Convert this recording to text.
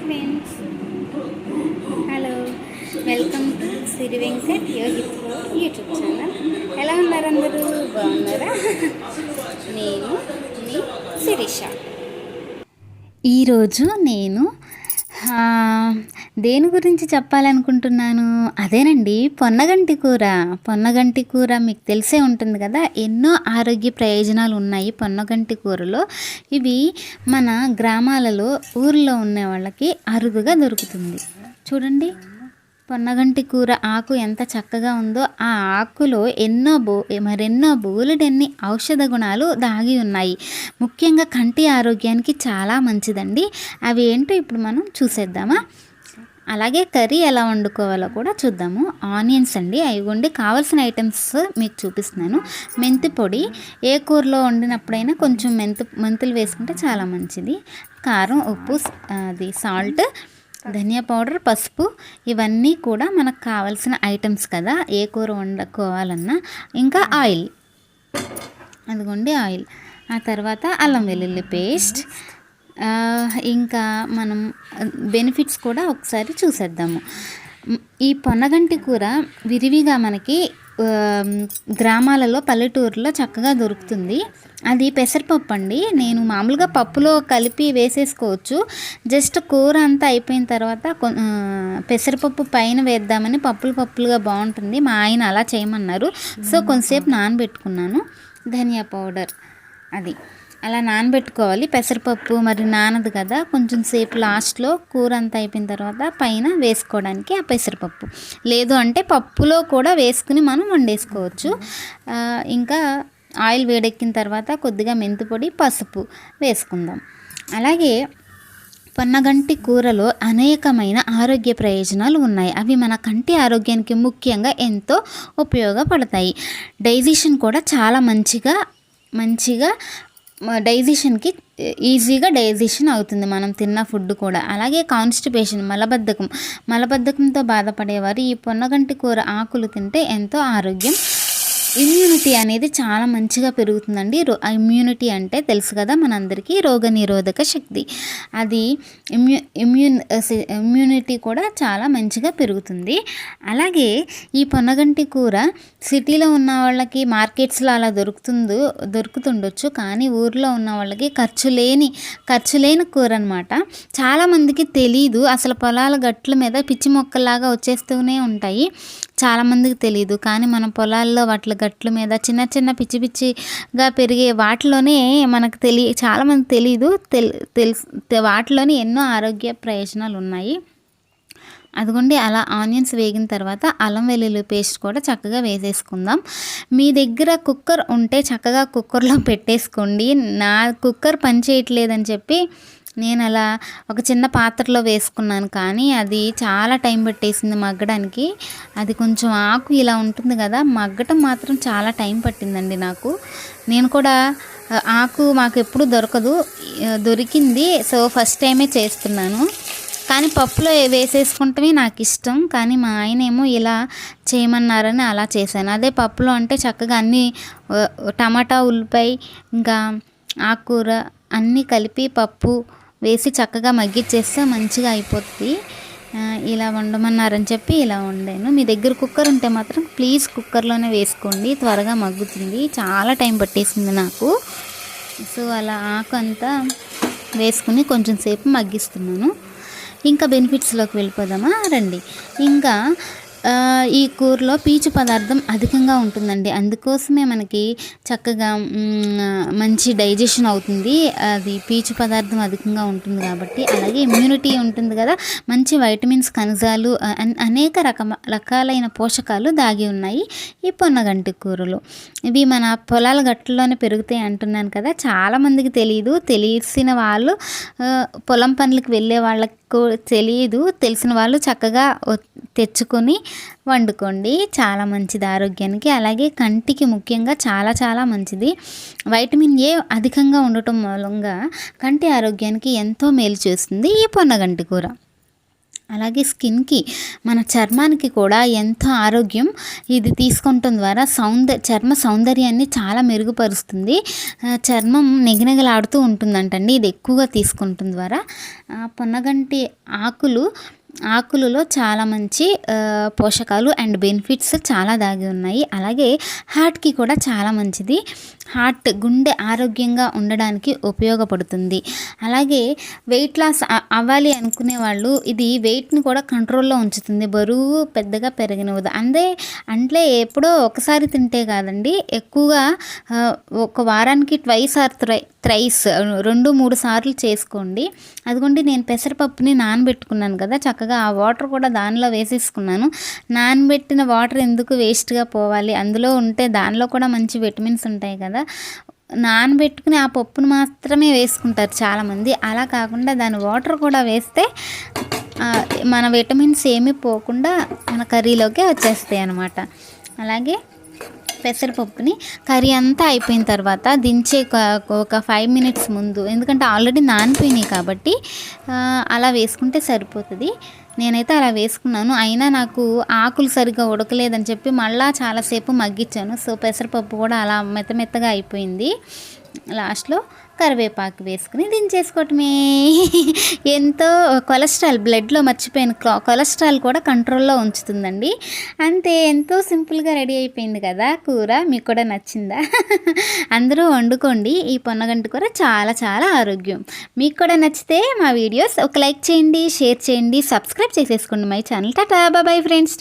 Friends hello welcome to Siri Venkat Yogi YouTube channel ఎలా ఉన్నారు అందరూ? బాగున్నారా? నేను మీ శిరీష. ఈరోజు నేను దేని గురించి చెప్పాలనుకుంటున్నాను? అదేనండి పొన్నగంటి కూర. పొన్నగంటి కూర మీకు తెలిసే ఉంటుంది కదా ఎన్నో ఆరోగ్య ప్రయోజనాలు ఉన్నాయి పొన్నగంటి కూరలో. ఇవి మన గ్రామాలలో ఊర్లో ఉన్న వాళ్ళకి అరుదుగా దొరుకుతుంది. చూడండి. పొన్నగంటి కూర ఆకు ఎంత చక్కగా ఉందో ఆ ఆకులో ఎన్నో బో మరెన్నో బోలెడన్ని ఔషధ గుణాలు దాగి ఉన్నాయి. ముఖ్యంగా కంటి ఆరోగ్యానికి చాలా మంచిదండి. అవి ఏంటో ఇప్పుడు మనం చూసేద్దామా? అలాగే కర్రీ ఎలా వండుకోవాలో కూడా చూద్దాము. ఆనియన్స్ అండి. అవి కావాల్సిన ఐటమ్స్ మీకు చూపిస్తున్నాను. మెంతి పొడి. ఏ కూరలో వండినప్పుడైనా కొంచెం మెంతు మెంతులు వేసుకుంటే చాలా మంచిది. కారం ఉప్పు అది సాల్ట్ ధనియా పౌడర్ పసుపు ఇవన్నీ కూడా మనకు కావాల్సిన ఐటమ్స్ కదా. ఏ కూర వండుకోవాలన్నా. ఇంకా ఆయిల్. అదిగోండి ఆయిల్. ఆ తర్వాత అల్లం వెల్లుల్లి పేస్ట్. ఇంకా మనం బెనిఫిట్స్ కూడా ఒకసారి చూసేద్దాము. ఈ పొన్నగంటి కూర విరివిగా మనకి గ్రామాలలో పల్లెటూరులో చక్కగా దొరుకుతుంది. అది పెసరపప్పు అండి. నేను మామూలుగా పప్పులో కలిపి వేసేసుకోవచ్చు. జస్ట్ కూర అంతా అయిపోయిన తర్వాత పెసరపప్పు పైన వేద్దామని పప్పులు పప్పులుగా బాగుంటుంది. మా ఆయన అలా చేయమన్నారు. సో కొంతసేపు నానబెట్టుకున్నాను. ధనియా పౌడర్ అది. అలా నానబెట్టుకోవాలి. పెసరపప్పు మరి నానదు కదా కొంచెం సేపు లాస్ట్లో కూర అంతా అయిపోయిన తర్వాత పైన వేసుకోవడానికి ఆ పెసరపప్పు. లేదు అంటే పప్పులో కూడా వేసుకుని మనం వండేసుకోవచ్చు. ఇంకా ఆయిల్ వేడెక్కిన తర్వాత కొద్దిగా మెంతిపొడి పసుపు వేసుకుందాం. అలాగే పొన్నగంటి కూరలో అనేకమైన ఆరోగ్య ప్రయోజనాలు ఉన్నాయి. అవి మన కంటి ఆరోగ్యానికి ముఖ్యంగా ఎంతో ఉపయోగపడతాయి. డైజెషన్ కూడా చాలా మంచిగా మంచిగా డైజెషన్కి ఈజీగా డైజెషన్ అవుతుంది మనం తిన్న ఫుడ్ కూడా. అలాగే కాన్స్టిపేషన్ మలబద్ధకం. మలబద్ధకంతో బాధపడేవారు ఈ పొన్నగంటి కూర ఆకులు తింటే ఎంతో ఆరోగ్యం. ఇమ్యూనిటీ అనేది చాలా మంచిగా పెరుగుతుందండి. రో ఇమ్యూనిటీ అంటే తెలుసు కదా మనందరికీ రోగ నిరోధక శక్తి. అది ఇమ్యూ ఇమ్యూన్ ఇమ్యూనిటీ కూడా చాలా మంచిగా పెరుగుతుంది. అలాగే ఈ పొన్నగంటి కూర సిటీలో ఉన్న వాళ్ళకి మార్కెట్స్లో అలా దొరుకుతుందో దొరుకుతుండొచ్చు. కానీ ఊర్లో ఉన్న వాళ్ళకి ఖర్చు లేని ఖర్చు లేని కూర అనమాట చాలామందికి తెలీదు. అసలు పొలాల గట్ల మీద పిచ్చి మొక్కలాగా వచ్చేస్తూనే ఉంటాయి. చాలామందికి తెలియదు కానీ మన పొలాల్లో వాటి గట్ల మీద చిన్న చిన్న పిచ్చి పిచ్చిగా పెరిగే వాటిలోనే మనకు తెలియ చాలామంది తెలియదు తెల్ తెలుసు వాటిలోనే ఎన్నో ఆరోగ్య ప్రయోజనాలు ఉన్నాయి అదిగోండి అలా ఆనియన్స్ వేగిన తర్వాత అల్లం వెల్లుల్లి పేస్ట్ కూడా చక్కగా వేసేసుకుందాం. మీ దగ్గర కుక్కర్ ఉంటే చక్కగా కుక్కర్లో పెట్టేసుకోండి. నా కుక్కర్ పని చేయట్లేదని చెప్పి నేను అలా ఒక చిన్న పాత్రలో వేసుకున్నాను. కానీ అది చాలా టైం పట్టేసింది మగ్గడానికి. అది కొంచెం ఆకు ఇలా ఉంటుంది కదా మగ్గటం మాత్రం చాలా టైం పట్టిందండి నాకు. నేను కూడా ఆకు మాకు ఎప్పుడు దొరకదు దొరికింది. సో ఫస్ట్ టైమే చేస్తున్నాను. కానీ పప్పులో వేసేసుకుంటమే నాకు ఇష్టం కానీ మా ఆయన ఏమో ఇలా చేయమన్నారని అలా చేశాను. అదే పప్పులో అంటే చక్కగా అన్నీ టమాటా ఉల్లిపాయ ఇంకా ఆకుకూర అన్నీ కలిపి పప్పు వేసి చక్కగా మగ్గిచ్చేస్తే మంచిగా అయిపోద్ది. ఇలా వండమన్నారని చెప్పి ఇలా వండాను. మీ దగ్గర కుక్కర్ ఉంటే మాత్రం ప్లీజ్ కుక్కర్లోనే వేసుకోండి. త్వరగా మగ్గుతుంది. చాలా టైం పట్టేసింది నాకు. సో అలా ఆకు అంతా వేసుకుని కొంచెం సేపు మగ్గిస్తున్నాను. ఇంకా బెనిఫిట్స్లోకి వెళ్ళిపోదామా? రండి. ఇంకా ఈ కూరలో పీచు పదార్థం అధికంగా ఉంటుందండి. అందుకోసమే మనకి చక్కగా మంచి డైజెషన్ అవుతుంది. అది పీచు పదార్థం అధికంగా ఉంటుంది కాబట్టి అలాగే ఇమ్యూనిటీ ఉంటుంది కదా. మంచి వైటమిన్స్ ఖనిజాలు అన్- అనేక రకమ రకాలైన పోషకాలు దాగి ఉన్నాయి ఈ పొన్నగంటి కూరలు. ఇవి మన పొలాల గట్లలోనే పెరుగుతాయి అంటున్నాను కదా. చాలామందికి తెలియదు తెలిసిన వాళ్ళు పొలం పనులకు వెళ్ళే వాళ్ళకి తెలియదు తెలిసిన వాళ్ళు చక్కగా తెచ్చుకొని వండుకోండి. చాలా మంచిది ఆరోగ్యానికి. అలాగే కంటికి ముఖ్యంగా చాలా చాలా మంచిది. వైటమిన్ ఏ అధికంగా ఉండటం మూలంగా కంటి ఆరోగ్యానికి ఎంతో మేలు చేస్తుంది ఈ పొన్నగంటి కూర. అలాగే స్కిన్కి మన చర్మానికి కూడా ఎంతో ఆరోగ్యం ఇది తీసుకోవటం ద్వారా సౌంద చర్మ సౌందర్యాన్ని చాలా మెరుగుపరుస్తుంది. చర్మం నిగనిగలాడుతూ ఉంటుందంటండి ఇది ఎక్కువగా తీసుకుంటం ద్వారా. పొన్నగంటి ఆకులు ఆకులలో చాలా మంచి పోషకాలు అండ్ బెనిఫిట్స్ చాలా దాగి ఉన్నాయి. అలాగే హార్ట్కి కూడా చాలా మంచిది. హార్ట్ గుండె ఆరోగ్యంగా ఉండడానికి ఉపయోగపడుతుంది. అలాగే వెయిట్ లాస్ అవ్వాలి అనుకునే వాళ్ళు ఇది వెయిట్ని కూడా కంట్రోల్లో ఉంచుతుంది. బరువు పెద్దగా పెరగనివ్వదు. అందే అంటే ఎప్పుడో ఒకసారి తింటే కాదండి ఎక్కువగా ఒక వారానికి ట్వైస్ ఆర్ త్రై త్రైస్ రెండు మూడు సార్లు చేసుకోండి. అదిగోండి నేను పెసరపప్పుని నానబెట్టుకున్నాను కదా చక్కగా ఆ వాటర్ కూడా దానిలో వేసేసుకున్నాను. నానబెట్టిన వాటర్ ఎందుకు వేస్ట్గా పోవాలి? అందులో ఉంటే దానిలో కూడా మంచి విటమిన్స్ ఉంటాయి కదా. నానబెట్టుకుని ఆ పప్పును మాత్రమే వేసుకుంటారు చాలామంది. అలా కాకుండా దాని వాటర్ కూడా వేస్తే మన విటమిన్స్ ఏమీ పోకుండా మన కర్రీలోకి వచ్చేస్తాయి అన్నమాట. అలాగే పెసరపప్పుని కర్రీ అంతా అయిపోయిన తర్వాత దించే ఒక- ఒక ఫైవ్ మినిట్స్ ముందు ఎందుకంటే ఆల్రెడీ నానిపోయినాయి కాబట్టి అలా వేసుకుంటే సరిపోతుంది. నేనైతే అలా వేసుకున్నాను. అయినా నాకు ఆకులు సరిగ్గా ఉడకలేదని చెప్పి మళ్ళీ చాలాసేపు మగ్గించాను. సో పెసరపప్పు కూడా అలా మెత్త మెత్తగా అయిపోయింది. లాస్ట్లో కరివేపాకు వేసుకుని దించేసుకోవటమే. ఎంతో కొలెస్ట్రాల్ బ్లడ్లో మర్చిపోయిన కొలెస్ట్రాల్ కూడా కంట్రోల్లో ఉంచుతుందండి. అంతే ఎంతో సింపుల్గా రెడీ అయిపోయింది కదా కూర. మీకు కూడా నచ్చిందా? అందరూ వండుకోండి. ఈ పొన్నగంటి కూర చాలా చాలా ఆరోగ్యం. మీకు కూడా నచ్చితే మా వీడియోస్ ఒక లైక్ చేయండి షేర్ చేయండి సబ్స్క్రైబ్ చేసేసుకోండి my channel. Tata bye friends.